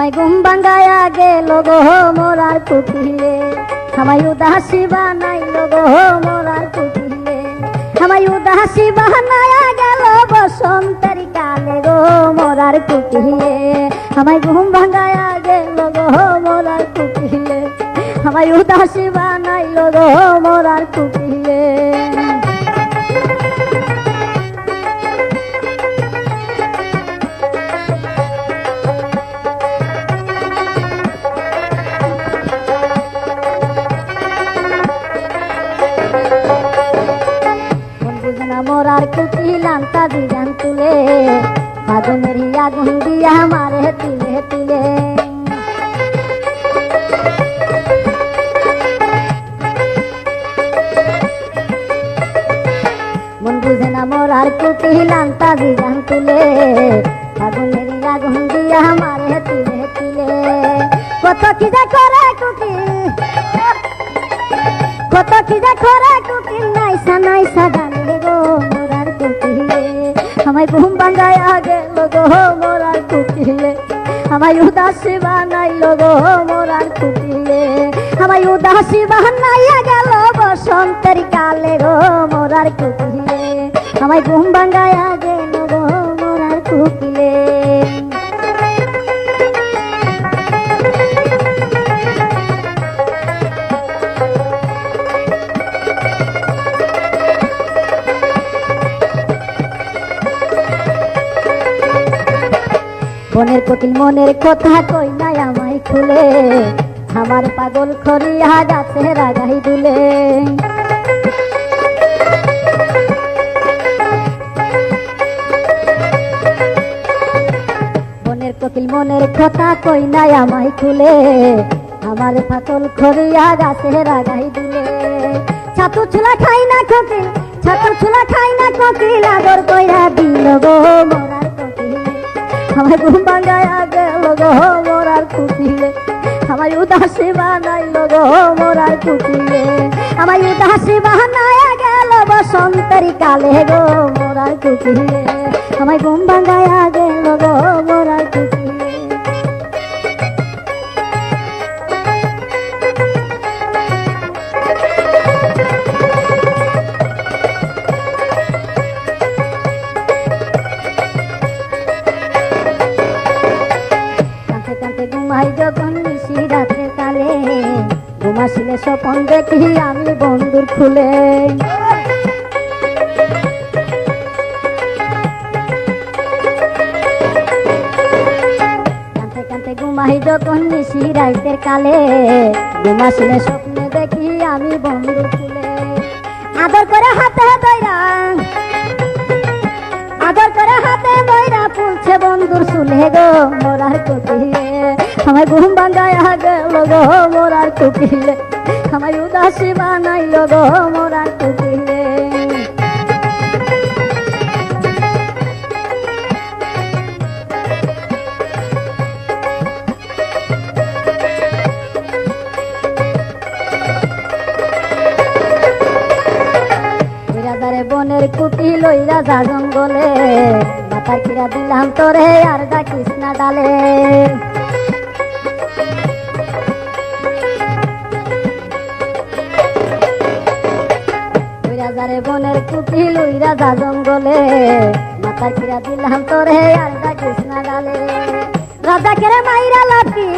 আমায় ঘুম ভাঙ্গায়া গেল গো মোরার কুটিলে। আমায় উদাসী বানাইল গো মোরার কুটিলে। আমায় উদাসী বানায়া গেল বসন্তের কালে গো মোরার কুটিলে। আমায় ঘুম ভাঙ্গায়া গেল গো মোরার কুটিলে। আমায় উদাসী বানাইল গো মোরার কুটিলে। মোরার কুটি লান্তা দিজান তুলে। আগুনের আগুন দিয়া মারে তিলে তিলে। মন বুঝে না মোরার কুটি লান্তা দিজান তুলে। আগুনের আগুন দিয়া মারে তিলে তিলে। কত কি যে করে কুটি, কত কি যে করে আমায় ঘুম বাঙ্গাই আগে গো মোরার কুকিলে আমায় উদাসী বানাইল গো মোরার কুকিলে আমায় উদাসী বানাইয়া গেল বসন্তের কালে গো, মোরার কুকিলে আমায় ঘুম বাঙ্গাই আগে মনের কোকিল মনের কথা কই নাই আমায় খুলে। আমার পাগল খরিয়া গাছে রাগাই দুলে। মনের কোকিল মনের কথা কই নাই আমায় খুলে। আমার পাগল খরিয়া গাছে রাগাই দুলে। ছাতু ছুলা খাই না কোকিল, ছাতু ছুলা খাই না কোকিল আদর কইরা দিল গো। আমার ঘুম ভাঙ্গায়া গেল গো মোরার কুটিলে উদাসী বানাইল গেল বসন্তের কালে গো, মোরার কুটিলে আমার ঘুম ভাঙ্গায়া গেল গো মোরার কুটিলে ঘুমাসিলে স্বপন দেখি আমি বন্ধুর খুলে কাঁদতে কাঁদতে ঘুমাই যখন নিশি রাতের কালে। ঘুমাসিলে স্বপ্নে দেখি আমি বন্ধুর খুলে আদর করে হাতে দইরা আদর করে হাতে বইরা ফুলছে বন্ধুর সুলে গো মোরার কুটিলে আমার ঘুম ভাঙ্গায় গেল গো মোরার কুটিলে আমার উদাসী বানাইল গো মোরার রাজারে বনের কুটি লইরা যা জঙ্গলে মাথা কিরা দিলাম তোরে, আর ডাকিস না ডালে। রাজারে বনের কুটি লইরা যা জঙ্গলে। মাথা কিরা দিলাম তোরে ডাকিস না ডালে রাজা কেরে মাইরা লাপি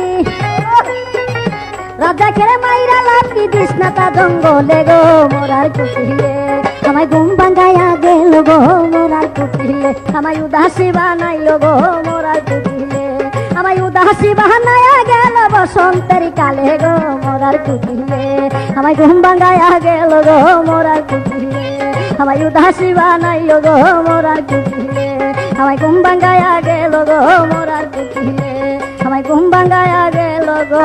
রাজা কেরে মাইরা লাপি দিস তা জঙ্গলে গো, মোরার কুটিলে। আমায় ঘুম ভাঙ্গায়া গেল গো, মোরার কুটিলে। আমায় উদাসী বানাইল গো, মোরার কুটিলে। আমায় উদাসী বানায়া গেল বসন্তের কালে গো, মোরার কুটিরে। আমায় ঘুম ভাঙ্গায়া গেল গো, মোরার কুটিরে। আমায় উদাসী বানাইল গো, মোরার কুটিরে। আমায় ঘুম ভাঙ্গায়া গেল গো, মোরার কুটিরে। আমায় ঘুম ভাঙ্গায়া গেল গো